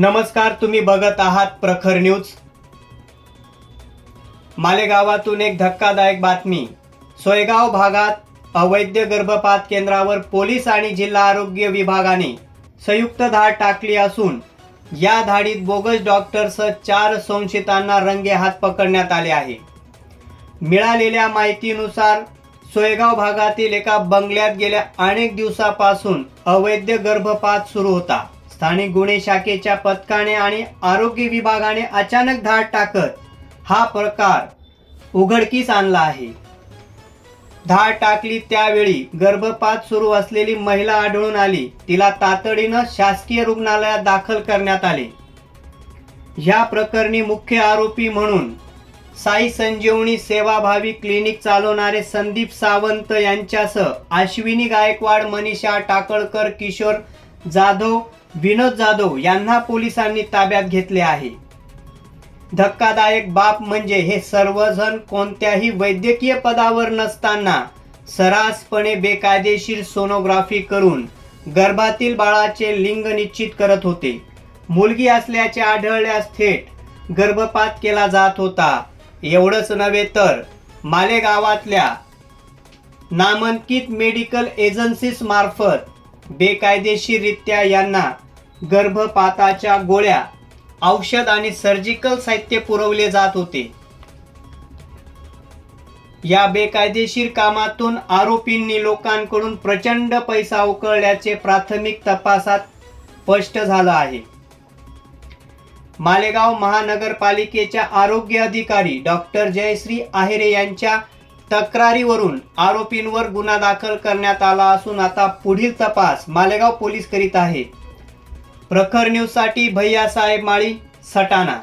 नमस्कार तुम्ही बघत आहात प्रखर न्यूज. मालेगावातून एक धक्कादायक बातमी. सोयगाव भागात अवैध गर्भपात केंद्रावर पोलीस आणि जिल्हा आरोग्य विभागाने संयुक्त धाड टाकली असून या धाडीत बोगस डॉक्टरसह चार संशयितांना रंगे हात पकडण्यात आले आहे. मिळालेल्या माहितीनुसार सोयगाव भागातील एका बंगल्यात गेल्या अनेक दिवसापासून अवैध गर्भपात सुरू होता. स्थानिक गुन्हे शाखेच्या पथकाने आणि आरोग्य विभागाने अचानक धाड टाकत हा प्रकार उघडकीस आणला आहे. धाड टाकली त्यावेळी गर्भपात सुरू असलेली महिला आढळून आली. तिला तातडीनं शासकीय रुग्णालयात दाखल करण्यात आले. ह्या प्रकरणी मुख्य आरोपी म्हणून साई संजीवनी सेवाभावी क्लिनिक चालवणारे संदीप सावंत यांच्यासह अश्विनी गायकवाड मनीषा टाकळकर किशोर जाधव विनोद जाधव यांना पोलिसांनी ताब्यात घेतले आहे. धक्कादायक बाब म्हणजे हे सर्वजण कोणत्याही वैद्यकीय पदावर नसताना सरासपणे बेकायदेशीर सोनोग्राफी करून गर्भातील बाळाचे लिंग निश्चित करत होते. मुलगी असल्याचे आढळल्यास थेट गर्भपात केला जात होता. एवढंच नव्हे तर मालेगावातल्या नामांकित मेडिकल एजन्सीज मार्फत बेकायदेशीररित्या यांना गर्भपाताच्या गोळ्या औषध आणि सर्जिकल साहित्य पुरवले जात होते. या बेकायदेशीर कामातून आरोपींनी लोकांकडून प्रचंड पैसा उकळल्याचे प्राथमिक तपासात स्पष्ट झालं आहे. मालेगाव महानगरपालिकेच्या आरोग्य अधिकारी डॉक्टर जयश्री आहेरे यांच्या तक्रारीवरून आरोपींवर गुन्हा दाखल करण्यात आला असून आता पुढील तपास मालेगाव पोलीस करीत आहेत प्रखर न्यूजसाठी भैयासाहेब माळी सटाणा.